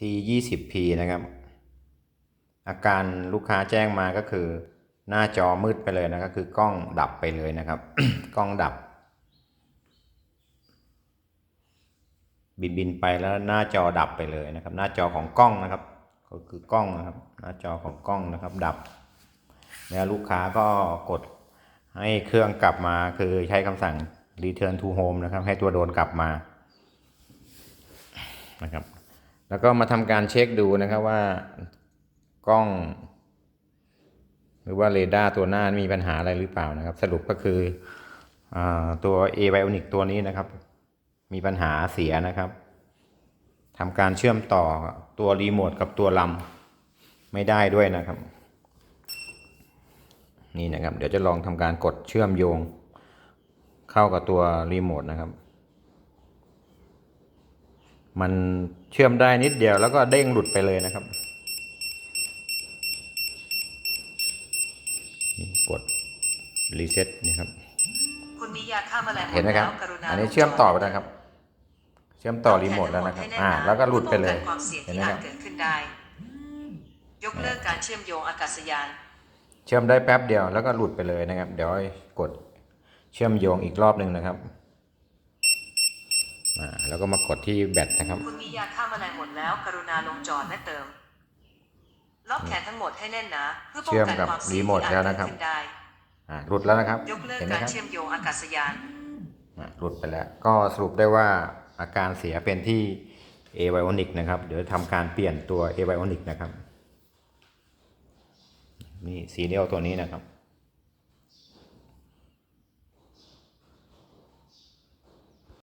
ที่ 20p นะครับ อาการลูกค้าแจ้งมาก็คือ หน้าจอมืดไปเลยนะครับคือกล้องดับไปเลยนะครับ กล้องดับ บินบินไปแล้วหน้าจอดับไปเลยนะครับ หน้าจอของกล้องนะครับ ก็คือกล้องนะครับ หน้าจอของกล้องนะครับ ดับ แล้วลูกค้าก็กดให้เครื่องกลับมาคือใช้คำสั่ง return to home นะครับ ให้ตัวโดรนกลับมานะครับ แล้วก็มาทำการเช็คดูนะครับว่ากล้อง หรือว่าเรดาร์ตัวหน้ามีปัญหาอะไรหรือเปล่านะครับ สรุปก็คืออตัว a v i o n i c ตัวนี้นะครับ มีปัญหาเสียนะครับทำการเชื่อมต่อตัวรีโมทกับตัวลำไม่ได้ด้วยนะครับ นี่นะครับ เดี๋ยวจะลองทำการกดเชื่อมโยง เข้ากับตัวรีโมทนะครับ มันเชื่อมได้นิดเดียวแล้วก็เด้งหลุดไปเลยนะครับนี่กดรีเซ็ตนี่ครับคุณมียาฆ่าแมลงเห็นไหมครับแล้วกรุณาอันนี้เชื่อมต่อไปนะครับ เชื่อมต่อรีโมทแล้วนะครับ อ่า แล้วก็หลุดไปเลยพื่อป้องกันความเสี่ยงเห็นที่ไหมคอารัจบเกิดขึ้นได้ยกเลิกการเชื่อมโยงอากาศยาน เชื่อมได้แป๊บเดียวแล้วก็หลุดไปเลยนะครับ เดี๋ยวกดเชื่อมโยงอีกรอบหนึ่งนะครับอ่า แล้วก็มากดที่แบตนะครับ คุณมียาฆ่าแมลงหมดแล้ว กรุณาลงจอดและเติม ล็อกแขนทั้งหมดให้แน่นหนะเพื่อป้องกันความเสี่ยงที่อาจเกิดขึ้นได้อ่าหลุดแล้วนะครับ ยกเลิกเห็นไหมการครับเชื่อมโยงอากาศยานอ่าหลุดไปแล้ว ก็สรุปได้ว่าอาการเสียเป็นที่ a v i o n i c นะครับ เดี๋ยวทำการเปลี่ยนตัว a v i o n i c นะครับ นี่ซีเรียลตัวนี้นะครับ